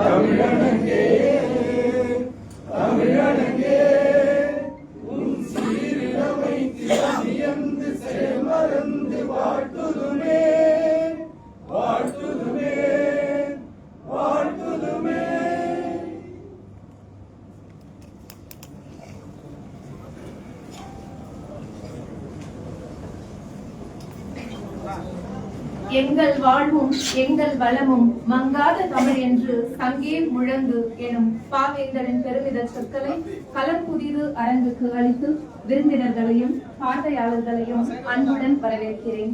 தமிழனங்கே எங்கள் வாழ்வும் எங்கள் வளமும் மங்காத தமிழ் என்று சங்கே முழங்கு எனும் பாவேந்தரின் பெருமித சொற்களை கலம்புதிவு அரங்குக்கு அளித்து விருந்தினர்களையும் பார்வையாளர்களையும் அன்புடன் வரவேற்கிறேன்.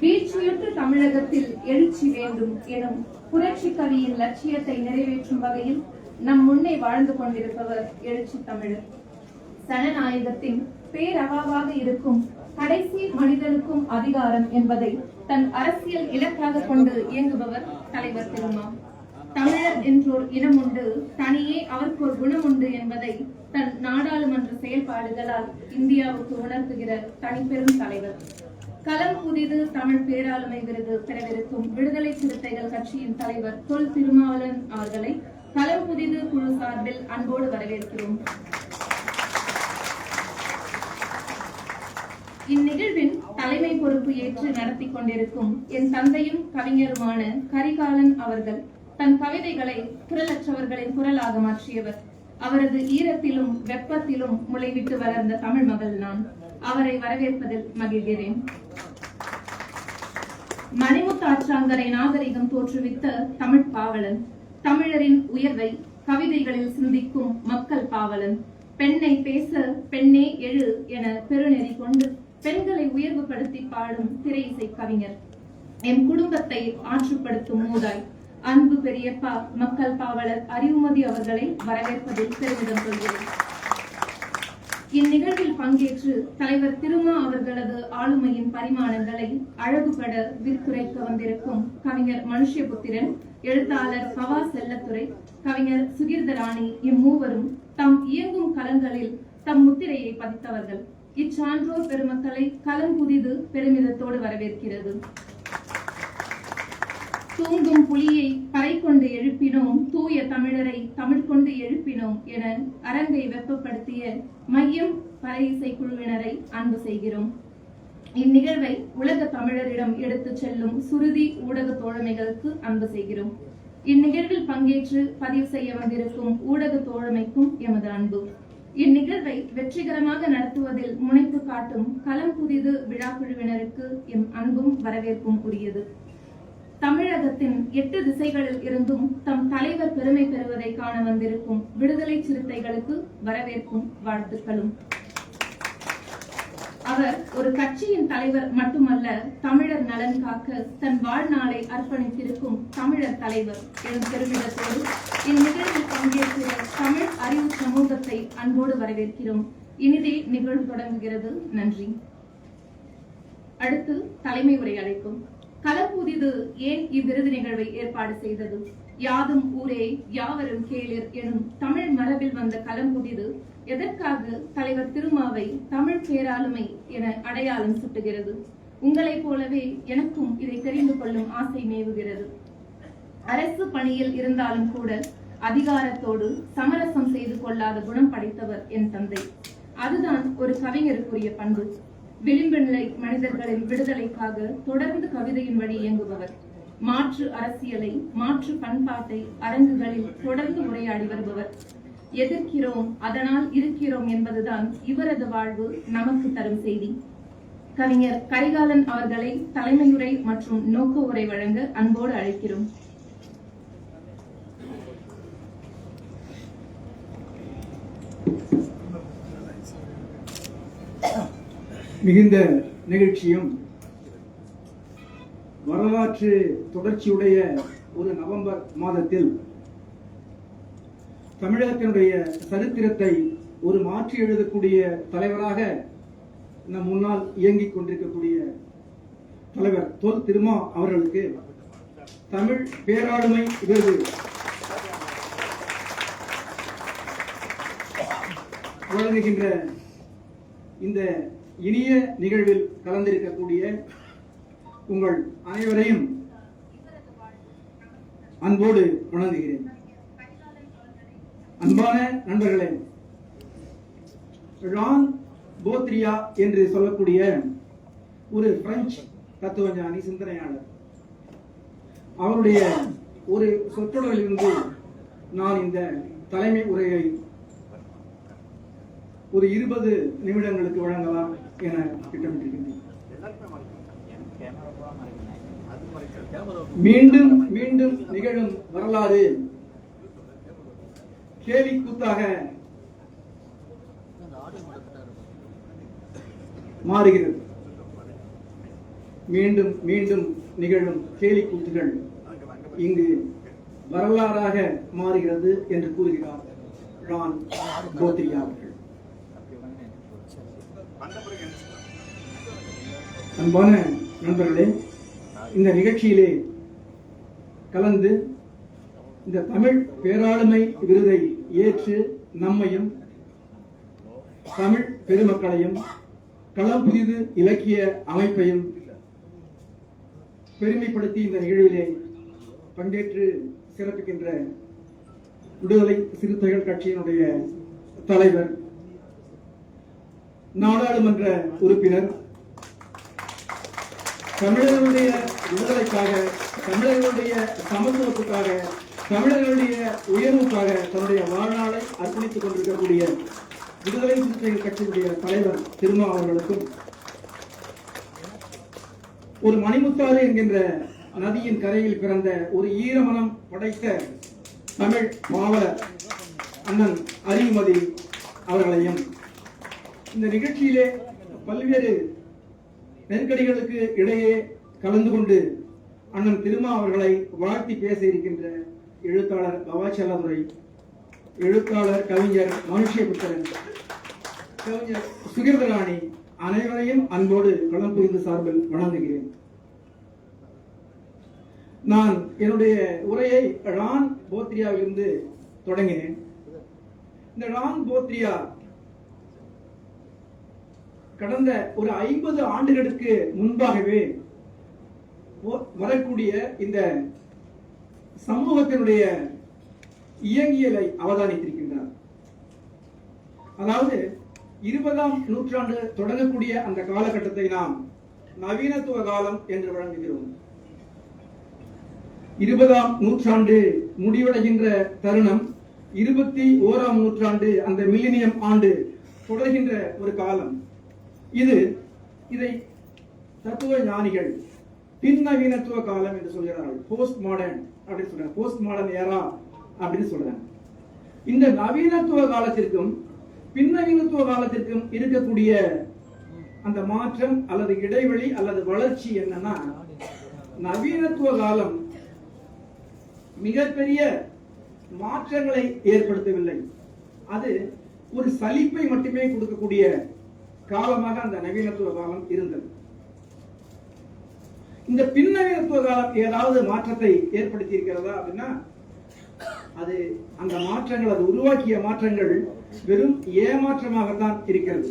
வீழ்ச்சியுற்ற தமிழகத்தில் எழுச்சி வேண்டும் எனும் புரட்சி கவியின் லட்சியத்தை நிறைவேற்றும் வகையில் நம் முன்னே வாழ்ந்து கொண்டிருப்பவர் எழுச்சி தமிழர். சனநாயகத்தின் பேரவாவாக இருக்கும் கடைசி மனிதனுக்கும் அதிகாரம் என்பதை தன் அரசியல் இலக்காக கொண்டு இயங்குபவர் தலைவர் திருமா தமிழர் என்றோர் இனம் உண்டு தனியே அவருக்கு ஒரு குணம் உண்டு என்பதை தன் நாடாளுமன்ற செயல்பாடுகளால் இந்தியாவுக்கு உணர்த்துகிற தனிப்பெரும் தலைவர். களம் புதிது தமிழ் பேராளுமை விருது பெறவிருக்கும் விடுதலை சிறுத்தைகள் கட்சியின் தலைவர் தொல் திருமாவளன் அவர்களை களம் புதிது குழு சார்பில் அன்போடு வரவேற்கிறோம். இந்நிகழ்வின் தலைமை பொறுப்பு ஏற்று நடத்தி கொண்டிருக்கும் என் தந்தையும் கவிஞருமான கரிகாலன் அவர்கள் தன் கவிதைகளை குரலற்றவர்களின் குரலாக மாற்றியவர். அவரது ஈரத்திலும் வெப்பத்திலும் முளைவிட்டு வளர்ந்த தமிழ் மகள் நான். அவரை வரவேற்பதில் மகிழ்கிறேன். மணிமுத்தாற்றாங்கரை நாகரிகம் தோற்றுவித்த தமிழ் பாவலன். தமிழரின் உயர்வை கவிதைகளில் சிந்திக்கும் மக்கள் பாவலன். பெண்ணை பேச பெண்ணே எழு என பெருநெறி கொண்டு பெண்களை உயர்வுபடுத்தி பாடும் திரை இசை கவிஞர். என் குடும்பத்தை ஆற்றுப்படுத்தும் மூதாய். அன்பு பெரியப்பா மக்கள் பாவலர் அறிவுமதி அவர்களை வரவேற்பதில் பெருமிதம் கொள்கிறேன். இந்நிகழ்வில் பங்கேற்று தலைவர் திருமா அவர்களது ஆளுமையின் பரிமாணங்களை அழகுபட விற்குரைக்க வந்திருக்கும் கவிஞர் மனுஷ்யபுத்திரன் எழுத்தாளர் பவா செல்லத்துறை கவிஞர் சுகீர்தராணி இம்மூவரும் தம் இயங்கும் கலங்களில் தம் முத்திரையை பதித்தவர்கள். இச்சான்றோர் பெருமக்களை கலம் புதிது பெருமிதத்தோடு வரவேற்கிறது. தூங்கும் புலியை பறை கொண்டு எழுப்பினோம் தூய தமிழரை தமிழ் கொண்டு எழுப்பினோம் என அரங்கை வெப்பப்படுத்திய மையம் பறை இசை குழுவினரை அன்பு செய்கிறோம். இந்நிகழ்வை உலக தமிழரிடம் எடுத்துச் செல்லும் சுருதி ஊடக தோழமைகளுக்கு அன்பு செய்கிறோம். இந்நிகழ்வில் பங்கேற்று பதிவு செய்ய வந்திருக்கும் ஊடக தோழமைக்கும் எமது அன்பு. இந்நிகழ்வை வெற்றிகரமாக நடத்துவதில் முனைப்பு காட்டும் களம் புதிது விழா குழுவினருக்கு எம் அன்பும் வரவேற்பும் உரியது. தமிழகத்தின் எட்டு திசைகளில் இருந்தும் தம் தலைவர் பெருமை பெறுவதை காண வந்திருக்கும் விடுதலை சிறுத்தைகளுக்கு வரவேற்பும் வாழ்த்துக்களும். அவர் ஒரு கட்சியின் தலைவர் மட்டுமல்ல தமிழர் நலன் காக்க தன் வாழ்நாளை அர்ப்பணித்திருக்கும் தமிழர் தலைவர் எனும் பெருமிடத்தோடு இந்நிகழ்வில் பங்கேற்கிற தமிழ் அறிவு சமூகத்தை அன்போடு வரவேற்கிறோம். இனிதே நிகழ்வு தொடங்குகிறது. நன்றி. அடுத்து தலைமை உரை அழைக்கும் களப்புதிது ஏன் இவ்விருது நிகழ்வை ஏற்பாடு செய்தது? யாதும் ஊரே யாவரும் கேளிர் எனும் தமிழ் மரபில் வந்த கலம்புதிது எதற்காக தலைவர் திருமாவை தமிழ் பேராளுமை என அடையாளம் சுட்டுகிறது? உங்களைப் போலவே எனக்கும் இதை தெரிந்து கொள்ளும் ஆசை மேவுகிறது. அரசு பணியில் இருந்தாலும் கூட அதிகாரத்தோடு சமரசம் செய்து கொள்ளாத குணம் படைத்தவர் என் தந்தை. அதுதான் ஒரு கவிஞருக்குரிய பண்பு. விளிம்பு நிலை மனிதர்களின் விடுதலைக்காக தொடர்ந்து கவிதையின் வழி இயங்குபவர். மாற்று அரசியலை மாற்று பண்பாட்டை அரங்குகளில் தொடர்ந்து உரையாடி வருபவர். எதிர்க்கிறோம் அதனால் இருக்கிறோம் என்பதுதான் இவரது வாழ்வு நமக்கு தரும் செய்தி. கவிஞர் கரிகாலன் அவர்களை தலைமையுரை மற்றும் நோக்க உரை வழங்க அன்போடு அழைக்கிறோம். மிகுந்த நிகழ்ச்சியும் வரலாற்று தொடர்ச்சியுடைய ஒரு நவம்பர் மாதத்தில் தமிழகத்தினுடைய சரித்திரத்தை ஒரு மாற்றி எழுதக்கூடிய தலைவராக நம் முன்னால் இயங்கிக் கொண்டிருக்கக்கூடிய தலைவர் தொல் திருமா அவர்களுக்கு தமிழ் பேராளுமை விருது. வழங்குகின்ற இந்த இனிய நிகழ்வில் கலந்திருக்கக்கூடிய உங்கள் அனைவரையும் அன்போடு வணங்குகிறேன். அன்பான நண்பர்களே ரான் போத்ரியா என்று சொல்லக்கூடிய ஒரு பிரெஞ்சு தத்துவஞானி சிந்தனையாளர். அவருடைய ஒரு சொற்றொடரிலிருந்து நான் இந்த தலைமை உரையை ஒரு இருபது நிமிடங்களுக்கு வழங்கலாம் என திட்டமிட்டிருக்கின்றேன் மீண்டும் மீண்டும் நிகழும் வரலாறு கேலி கூத்தாக மாறுகிறது. மீண்டும் மீண்டும் நிகழும் கேலி கூத்துகள் இங்கு வரலாறாக மாறுகிறது என்று கூறுகிறார் ரான் கோத்ரியா அவர்கள். அன்பான நண்பர்களே இந்த நிகழ்ச்சியிலே கலந்து இந்த தமிழ் பேராளுமை விருதை ஏற்று நம்மையும் தமிழ் பெருமக்களையும் களம் புதிது இலக்கிய அமைப்பையும் பெருமைப்படுத்தி இந்த நிகழ்விலே பங்கேற்று சிறப்பிக்கின்ற விடுதலை சிறுத்தைகள் கட்சியினுடைய தலைவர் நாடாளுமன்ற உறுப்பினர் தமிழர்களுடைய விடுதலைக்காக தமிழர்களுடைய சமத்துவத்துக்காக தமிழர்களுடைய உயர்வுக்காக தன்னுடைய வாழ்நாளை அர்ப்பணித்துக் கொண்டிருக்கக்கூடிய விடுதலை சிறுத்தைகள் கட்சியினுடைய தலைவர் திருமா அவர்களுக்கும் ஒரு மணிமுத்தாறு என்கின்ற நதியின் கரையில் பிறந்த ஒரு ஈரமனம் படைத்த தமிழ் மாவலர் அண்ணன் அறிவுமதி அவர்களையும் இந்த நிகழ்ச்சியிலே பல்வேறு நெருக்கடிகளுக்கு இடையே கலந்து கொண்டு அண்ணன் திருமா அவர்களை வாழ்த்தி பேச இருக்கின்ற எழுத்தாளர் பவாச்சலாதுரை எழுத்தாளர் கவிஞர் மனுஷியபுத்திரன் கவிஞர் சுகிர்தராணி அனைவரையும் அன்போடு களம் புரிந்து சார்பில் வணங்குகிறேன். நான் என்னுடைய உரையை ரான் போத்ரியாவிலிருந்து தொடங்கினேன். இந்த ரான் போத்ரியா கடந்த ஒரு ஐம்பது ஆண்டுகளுக்கு முன்பாகவே வரக்கூடிய இந்த சமூகத்தினுடைய இயங்கியலை அவதானித்திருக்கின்றார். அதாவது இருபதாம் நூற்றாண்டு தொடங்கக்கூடிய அந்த காலகட்டத்தை நாம் நவீனத்துவ காலம் என்று வழங்குகிறோம். இருபதாம் நூற்றாண்டு முடிவடைகின்ற தருணம் இருபத்தி ஓராம் நூற்றாண்டு அந்த மில்லினியம் ஆண்டு தொடர்கின்ற ஒரு காலம். இது இதை தத்துவ ஞானிகள் பின்னவீனத்துவ காலம் என்று சொல்கிறார்கள் போஸ்ட் மாடர்ன் அப்படின்னு சொல்றாங்க. போஸ்ட் மாடர்ன் ஏரா அப்படின்னு சொல்றாங்க. இந்த நவீனத்துவ காலத்திற்கும் பின்னவீனத்துவ காலத்திற்கும் இருக்கக்கூடிய அந்த மாற்றம் அல்லது இடைவெளி அல்லது வளர்ச்சி என்னன்னா நவீனத்துவ காலம் மிகப்பெரிய மாற்றங்களை ஏற்படுத்தவில்லை. அது ஒரு சலிப்பை மட்டுமே கொடுக்கக்கூடிய காலமாக அந்த நவீனத்துவ காலம் இருந்தது. இந்த பின்னணித்துவ காலம் ஏதாவது மாற்றத்தை ஏற்படுத்தி இருக்கிறதா அப்படின்னா அது அந்த மாற்றங்கள் அது உருவாக்கிய மாற்றங்கள் வெறும் ஏமாற்றமாகத்தான் இருக்கிறது.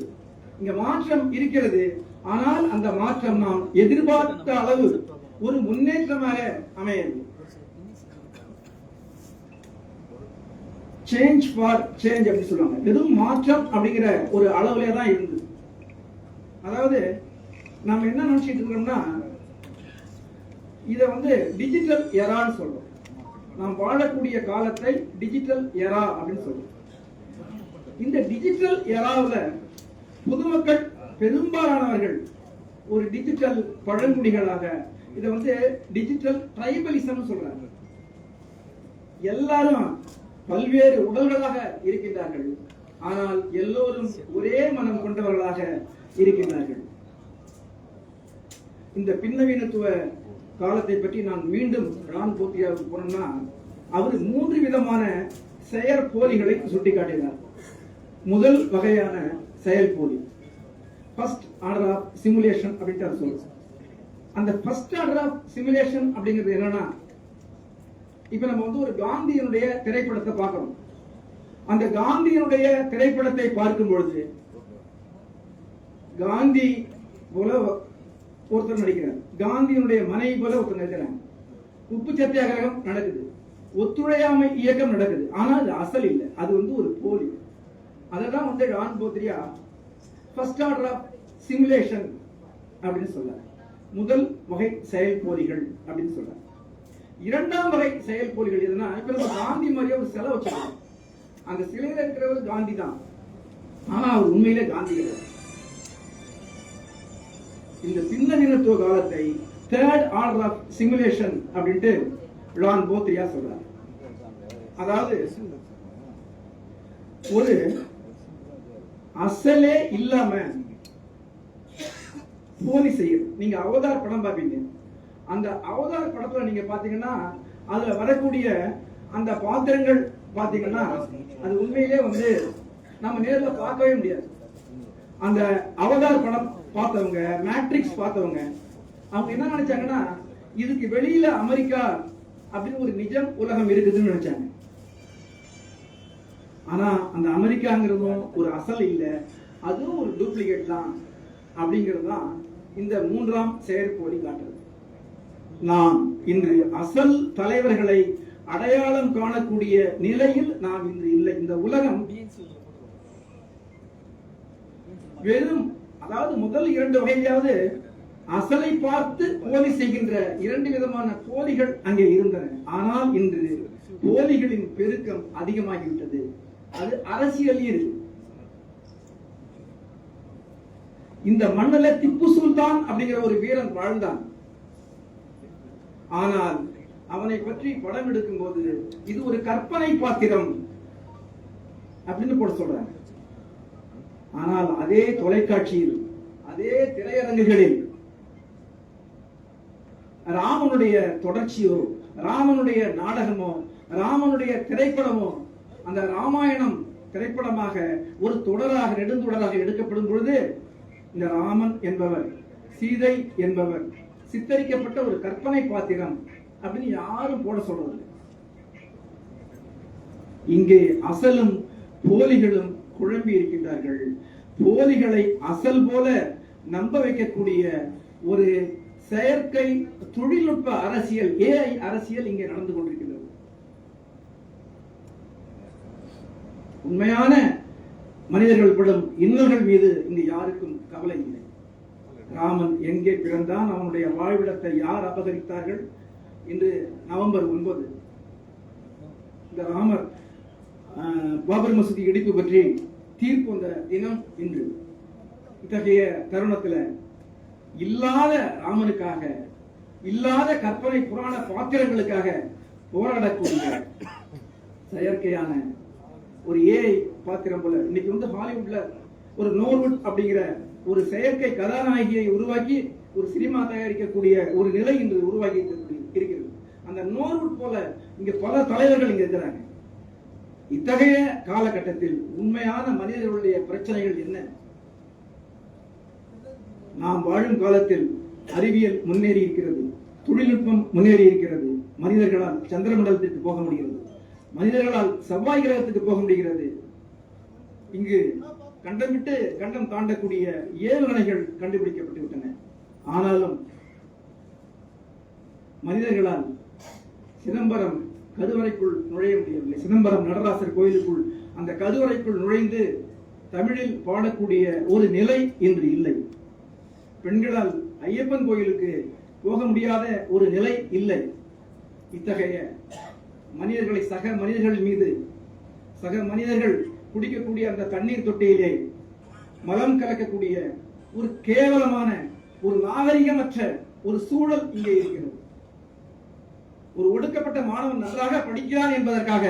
இங்க மாற்றம் இருக்கிறது ஆனால் அந்த மாற்றம் நாம் எதிர்பார்த்த அளவு ஒரு முன்னேற்றமாக அமையவில்லை. சேஞ்ச் ஃபார் சேஞ்ச் அப்படின்னு சொல்லுவாங்க. வெறும் மாற்றம் அப்படிங்கிற ஒரு அளவுல தான் இருந்தது. அதாவது நம்ம என்ன நினைச்சிட்டு இருக்கோம்னா இதை வந்து டிஜிட்டல் எரான்னு சொல்லுவோம் நாம் வாழக்கூடிய காலத்தை டிஜிட்டல் எரா அப்படின்னு சொல்லுவோம் இந்த டிஜிட்டல் எராவில் பொதுமக்கள் பெரும்பாலானவர்கள் ஒரு டிஜிட்டல் பழங்குடிகளாக இதை வந்து டிஜிட்டல் ட்ரைபலிசம் சொல்றாங்க. எல்லாரும் பல்வேறு உடல்களாக இருக்கின்றார்கள். ஆனால் எல்லோரும் ஒரே மனம் கொண்டவர்களாக இருக்கின்றார்கள். இந்த பின்னவீனத்துவ காலத்தை பற்றி நான் மீண்டும் ரான் போத்தியாவுக்கு போனோம்னா அவர் மூன்று விதமான செயற்போலிகளை சுட்டிக்காட்டினார். முதல் வகையான செயல்போலி ஃபர்ஸ்ட் ஆர்டர் ஆஃப் சிமுலேஷன் அப்படின்ட்டு அவர் சொல்லுவார் அந்த ஃபர்ஸ்ட் ஆர்டர் ஆஃப் சிமுலேஷன் அப்படிங்கிறது என்னன்னா இப்ப நம்ம வந்து ஒரு காந்தியினுடைய திரைப்படத்தை பார்க்கிறோம். அந்த காந்தியினுடைய திரைப்படத்தை பார்க்கும் பொழுது காந்தி போல ஒருத்தர் நடிக்கிறார். காந்தியினுடைய மனைவி போல ஒருத்தர் நடிக்கிறாங்க உப்பு சத்தியாகிரகம் நடக்குது. ஒத்துழையாமை இயக்கம் நடக்குது. ஆனா அது அசல் இல்லை. அது வந்து ஒரு போலி. அதெல்லாம் வந்து டான் போத்ரியா ஃபர்ஸ்ட் ஆர்டர் ஆஃப் சிமுலேஷன் அப்படின்னு சொல்றாரு. முதல் வகை செயல்போலிகள் அப்படின்னு சொல்றாரு. இரண்டாம் வகை செயல்போலிகள் எதுனா இப்ப நம்ம காந்தி மாதிரியே ஒரு சிலை வச்சிருக்காங்க அந்த சிலையில இருக்கிறவர் காந்தி தான். ஆனா அவர் உண்மையிலே காந்தி கிடையாது. இந்த பின்னணித்துவ காலத்தை தேர்ட் ஆர்டர் ஆஃப் சிமுலேஷன் அப்படின்ட்டு லான் போத்ரியா சொல்றாரு. அதாவது ஒரு அசலே இல்லாம போலி செய்யும் நீங்க அவதார் படம் பார்ப்பீங்க. அந்த அவதார் படத்துல நீங்க பாத்தீங்கன்னா அதுல வரக்கூடிய அந்த பாத்திரங்கள் பாத்தீங்கன்னா அது உண்மையிலே வந்து நம்ம நேர்ல பார்க்கவே முடியாது. அந்த அவதார் படம் பார்த்தவங்க மேட்ரிக்ஸ் பார்த்தவங்க அவங்க என்ன நினைச்சாங்கன்னா இதுக்கு வெளியில அமெரிக்கா அப்படின்னு ஒரு நிஜம் உலகம் இருக்குதுன்னு நினைச்சாங்க. ஆனா அந்த அமெரிக்காங்கிறதும் ஒரு அசல் இல்ல. அதுவும் ஒரு டூப்ளிகேட் தான் அப்படிங்கிறது தான் இந்த மூன்றாம் செயற்கோடி காட்டுறது நாம் இன்று அசல் தலைவர்களை அடையாளம் காணக்கூடிய நிலையில் நாம் இன்று இல்லை. இந்த உலகம் வெறும் அதாவது முதல் இரண்டு வகையிலாவது அசலை பார்த்து போலி செய்கின்ற இரண்டு விதமான போலிகள் அங்கே இருந்தன. ஆனால் இன்று போலிகளின் பெருக்கம் அதிகமாகிவிட்டது. அது அரசியலில். இந்த மண்ணில திப்பு சுல்தான் அப்படிங்கிற ஒரு வீரன் வாழ்ந்தான். ஆனால் அவனை பற்றி படம் எடுக்கும் போது இது ஒரு கற்பனை பாத்திரம் அப்படின்னு போட சொல்றாங்க. ஆனால் அதே தொலைக்காட்சியில் அதே திரையரங்குகளில் ராமனுடைய தொடர்ச்சியோ ராமனுடைய நாடகமோ ராமனுடைய திரைப்படமோ அந்த ராமாயணம் திரைப்படமாக ஒரு தொடராக நெடுந்தொடராக எடுக்கப்படும் பொழுது இந்த ராமன் என்பவர் சீதை என்பவர் சித்தரிக்கப்பட்ட ஒரு கற்பனை பாத்திரம் அப்படின்னு யாரும் போட சொல்றது இங்கே அசலும் போலிகளும் குழம்பி இருக்கின்றார்கள். போலிகளை அசல் போல நம்ப வைக்கக்கூடிய ஒரு செயற்கை தொழில்நுட்ப அரசியல் ஏஐ அரசியல் இங்கே நடந்து கொண்டிருக்கிறது உண்மையான மனிதர்கள் படும் இன்னல்கள் மீது இங்கு யாருக்கும் கவலை இல்லை. ராமன் எங்கே பிறந்தான் அவனுடைய வாழ்விடத்தை யார் அபகரித்தார்கள்? இன்று நவம்பர் ஒன்பது. இந்த ராமர் ஆஹ், பாபர் மசூதி இடிப்பு பற்றி தீர்ப்பு வந்த தினம் இன்று. இத்தகைய தருணத்தில் இல்லாத ராமனுக்காக இல்லாத கற்பனை புராண பாத்திரங்களுக்காக போராடக்கூடிய செயற்கையான ஒரு ஏஐ பாத்திரம் போல இன்னைக்கு வந்து ஹாலிவுட்ல ஒரு நோர்வுட் அப்படிங்கிற ஒரு செயற்கை கதாநாயகியை உருவாக்கி ஒரு சினிமா தயாரிக்கக்கூடிய ஒரு நிலை இன்று உருவாக்கி இருக்கிறது. அந்த நோர்வுட் போல இங்க பல தலைவர்கள் இங்க இருக்கிறாங்க. இத்தகைய காலகட்டத்தில் உண்மையான மனிதர்களுடைய பிரச்சனைகள் என்ன? நாம் வாழும் காலத்தில் அறிவியல் முன்னேறி இருக்கிறது தொழில்நுட்பம் முன்னேறி இருக்கிறது மனிதர்களால் சந்திரமண்டலத்திற்கு போக முடிகிறது மனிதர்களால் செவ்வாய் கிரகத்துக்கு போக முடிகிறது. இங்கு கண்டமிட்டு கண்டம் தாண்டக்கூடிய ஏவுகணைகள் கண்டுபிடிக்கப்பட்டு விட்டன. ஆனாலும் மனிதர்களால் சிதம்பரம் கதுவறைக்குள் நுழைய முடியவில்லை. சிதம்பரம் நடராசர் கோயிலுக்குள் அந்த கதுவறைக்குள் நுழைந்து தமிழில் பாடக்கூடிய ஒரு நிலை இன்று இல்லை. பெண்களால் ஐயப்பன் கோயிலுக்கு போக முடியாத ஒரு நிலை இல்லை. இத்தகைய மனிதர்களை சக மனிதர்கள் மீது சக மனிதர்கள் குடிக்கக்கூடிய அந்த தண்ணீர் தொட்டியிலே மலம் கலக்கக்கூடிய ஒரு கேவலமான ஒரு நாகரிகமற்ற ஒரு சூழல் இங்கே இருக்கிறது. ஒரு ஒடுக்கப்பட்ட மாணவன் நன்றாக படிக்கிறான் என்பதற்காக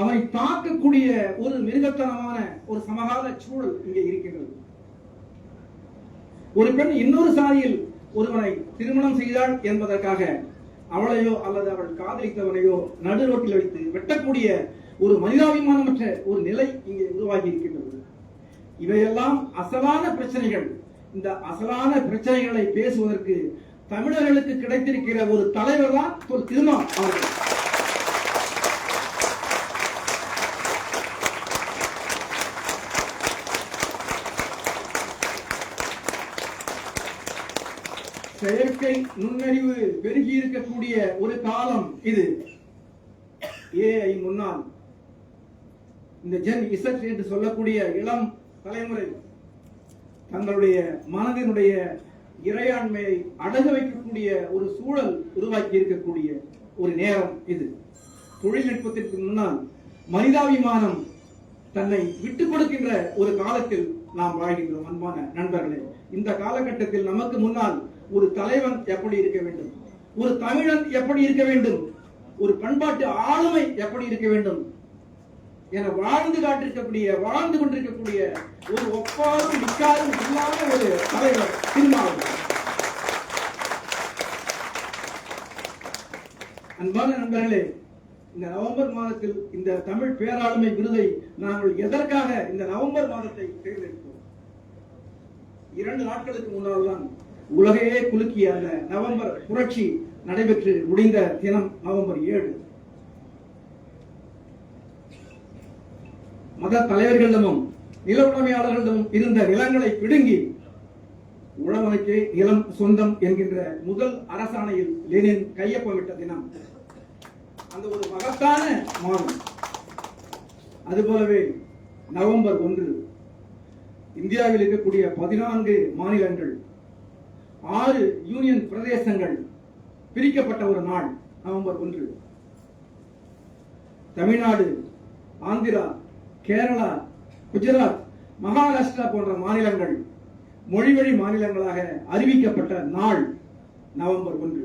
அவனை தாக்கக்கூடிய ஒரு மிருகத்தனமான ஒரு சமகால சூழல் இங்கே இருக்கிறது. ஒரு பெண் இன்னொரு சாதியில் ஒருவனை திருமணம் செய்தாள் என்பதற்காக அவளையோ அல்லது அவள் காதலித்தவனையோ நடு ரோட்டில் வைத்து வெட்டக்கூடிய ஒரு மனிதாபிமானமற்ற ஒரு நிலை இங்கே உருவாகி இருக்கின்றது. இவையெல்லாம் அசலான பிரச்சனைகள். இந்த அசலான பிரச்சனைகளை பேசுவதற்கு தமிழர்களுக்கு கிடைத்திருக்கிற ஒரு தலைவர் தான் ஒரு திருமா அவர்கள். செயற்கை நுண்ணறிவு பெருகி இருக்கக்கூடிய ஒரு காலம் இது. ஏஐ முன்னால் இந்த ஜென் இசட் என்று சொல்லக்கூடிய இளம் தலைமுறை தங்களுடைய மனதினுடைய இறையாண்மையை அடகு வைக்கக்கூடிய ஒரு சூழல் உருவாக்கி இருக்கக்கூடிய ஒரு நேரம் இது. தொழில்நுட்பத்திற்கு முன்னால் மனிதாபிமானம் தன்னை விட்டுக் கொடுக்கின்ற ஒரு காலத்தில் நாம் வாழ்கின்றோம் அன்பான நண்பர்களே. இந்த காலகட்டத்தில் நமக்கு முன்னால் ஒரு தலைவன் எப்படி இருக்க வேண்டும்? ஒரு தமிழன் எப்படி இருக்க வேண்டும்? ஒரு பண்பாட்டு ஆளுமை எப்படி இருக்க வேண்டும்? என வாழ்ந்து காட்டிருக்கக்கூடிய வாழ்ந்து கொண்டிருக்கக்கூடிய ஒரு ஒப்பாரும் நிக்காரும் இல்லாத ஒரு தலைவர் திருமாவளவன் அன்பான நண்பர்களே இந்த நவம்பர் மாதத்தில் இந்த தமிழ் பேராளுமை விருதை நாங்கள் எதற்காக இந்த நவம்பர் மாதத்தை தேர்ந்தெடுத்தோம்? இரண்டு நாட்களுக்கு முன்னால் தான் உலகையே குலுக்கிய அந்த நவம்பர் புரட்சி நடைபெற்று முடிந்த தினம் நவம்பர் ஏழு. மத தலைவர்களிடமும் நில உடைமையாளர்களிடமும் இருந்த நிலங்களை பிடுங்கி உழவனுக்கு நிலம் சொந்தம் என்கின்ற முதல் அரசாணையில் லெனின் கையொப்பமிட்ட தினம். அந்த ஒரு மகத்தான மாதம். அதுபோலவே நவம்பர் ஒன்று இந்தியாவில் இருக்கக்கூடிய பதினான்கு மாநிலங்கள் ஆறு யூனியன் பிரதேசங்கள் பிரிக்கப்பட்ட ஒரு நாள் நவம்பர் ஒன்று. தமிழ்நாடு ஆந்திரா கேரளா குஜராத் மகாராஷ்டிரா போன்ற மாநிலங்கள் மொழிவழி மாநிலங்களாக அறிவிக்கப்பட்ட நாள் நவம்பர் ஒன்று.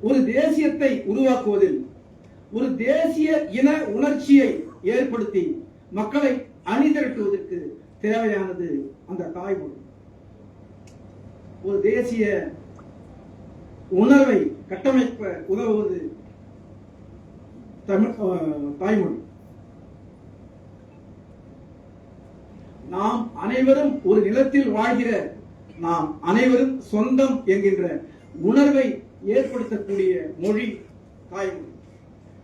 ஒரு தேசியத்தை உருவாக்குவதில் ஒரு தேசிய இன உணர்ச்சியை ஏற்படுத்தி மக்களை அணிதிரட்டுவதற்கு தேவையானது அந்த தாய்மொழி. ஒரு தேசிய உணர்வை கட்டமைப்ப உதவுவது தமிழ் தாய்மொழி. நாம் அனைவரும் ஒரு நிலத்தில் வாழ்கிற நாம் அனைவரும் சொந்தம் என்கின்ற உணர்வை ஏற்படுத்தக்கூடிய மொழி தாய்மொழி.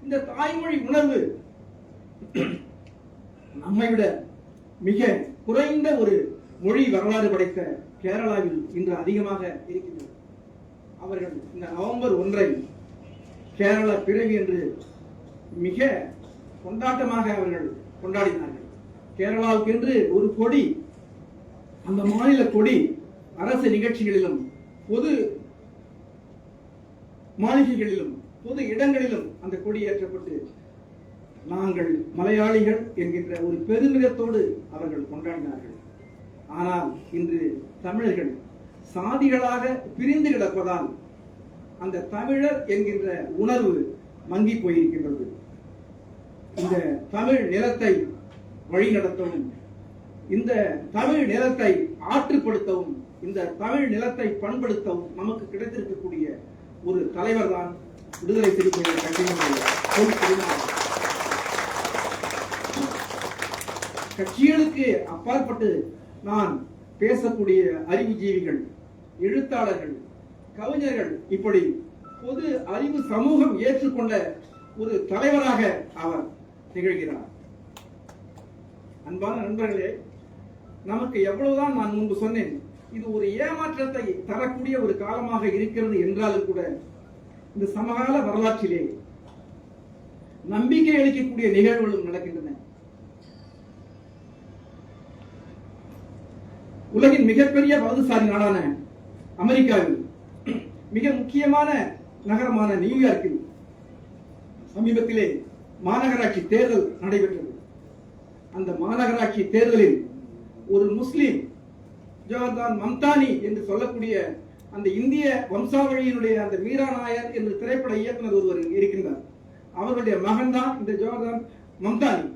இந்த தாய்மொழி உணர்வு நம்மை விட மிக குறைந்த ஒரு மொழி வரலாறு படைத்த கேரளாவில் இன்று அதிகமாக இருக்கின்றனர் அவர்கள் இந்த நவம்பர் ஒன்றை கேரள பிறவி என்று மிக கொண்டாட்டமாக அவர்கள் கொண்டாடினார்கள். கேரளாவுக்கென்று ஒரு கொடி அந்த மாநில கொடி அரசு நிகழ்ச்சிகளிலும் பொது மாளிகைகளிலும் பொது இடங்களிலும் அந்த கொடி ஏற்றப்பட்டு நாங்கள் மலையாளிகள் என்கின்ற ஒரு பெருமிதத்தோடு அவர்கள் கொண்டாடினார்கள். ஆனால் இன்று தமிழர்கள் சாதிகளாக பிரிந்து கிடப்பதால் அந்த தமிழர் என்கின்ற உணர்வு மங்கி போயிருக்கின்றது. இந்த தமிழ் நிலத்தை வழிநடத்தவும் இந்த தமிழ் நிலத்தை ஆற்றுப்படுத்தவும் இந்த தமிழ் நிலத்தை பண்படுத்தவும் நமக்கு கிடைத்திருக்கக்கூடிய ஒரு தலைவர் தான் விடுதலை சிறுத்தைகள் கட்சியினுடைய கட்சிகளுக்கு அப்பாற்பட்டு நான் பேசக்கூடிய அறிவுஜீவிகள் எழுத்தாளர்கள் கவிஞர்கள் இப்படி பொது அறிவு சமூகம் ஏற்றுக்கொண்ட ஒரு தலைவராக அவர் திகழ்கிறார். அன்பான நண்பர்களே நமக்கு எவ்வளவுதான் நான் முன்பு சொன்னேன் இது ஒரு ஏமாற்றத்தை தரக்கூடிய ஒரு காலமாக இருக்கிறது என்றாலும் கூட இந்த சமகால வரலாற்றிலே நம்பிக்கை அளிக்கக்கூடிய நிகழ்வுகளும் நடக்கின்றன. உலகின் மிகப்பெரிய வலதுசாரி நாடான அமெரிக்காவில் மிக முக்கியமான நகரமான நியூயார்க்கில் சமீபத்திலே மாநகராட்சி தேர்தல் நடைபெற்றது. அந்த மாநகராட்சி தேர்தலில் ஒரு முஸ்லீம் ஜோர்தான் மம்தானி என்று சொல்லக்கூடிய அந்த இந்திய வம்சாவழியினுடைய அந்த மீரா நாயர் என்று திரைப்பட இயக்குனர் ஒருவர் இருக்கின்றார். அவருடைய மகன்தான் இந்த ஜோர்தான் மம்தானி.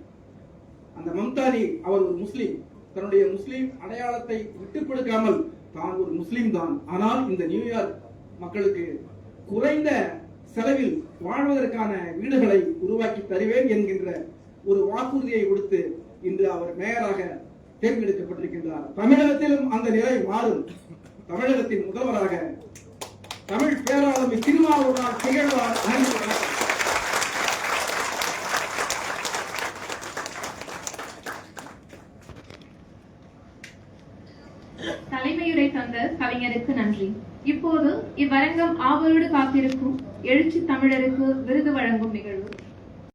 அந்த மம்தானி அவர் ஒரு முஸ்லீம். தன்னுடைய முஸ்லீம் அடையாளத்தை விட்டுக் கொடுக்காமல் தான் ஒரு முஸ்லீம் தான். ஆனால் இந்த நியூயார்க் மக்களுக்கு குறைந்த செலவில் வாழ்வதற்கான வீடுகளை உருவாக்கி தருவேன் என்கின்ற ஒரு வாக்குறுதியை கொடுத்து இன்று அவர் மேயராக தேர்ந்தெடுக்கப்பட்டிருக்கின்றார். தமிழகத்திலும் அந்த நிலை மாறும். தமிழகத்தின் முதல்வராக தமிழ் பேராளுமை திருமாவூரால் திகழ்வார் தலைமையுரை தந்த கவிஞருக்கு நன்றி. இப்போது இவ்வரங்கம் ஆவலோடு காத்திருக்கும் எழுச்சி தமிழருக்கு விருது வழங்கும் நிகழ்வு.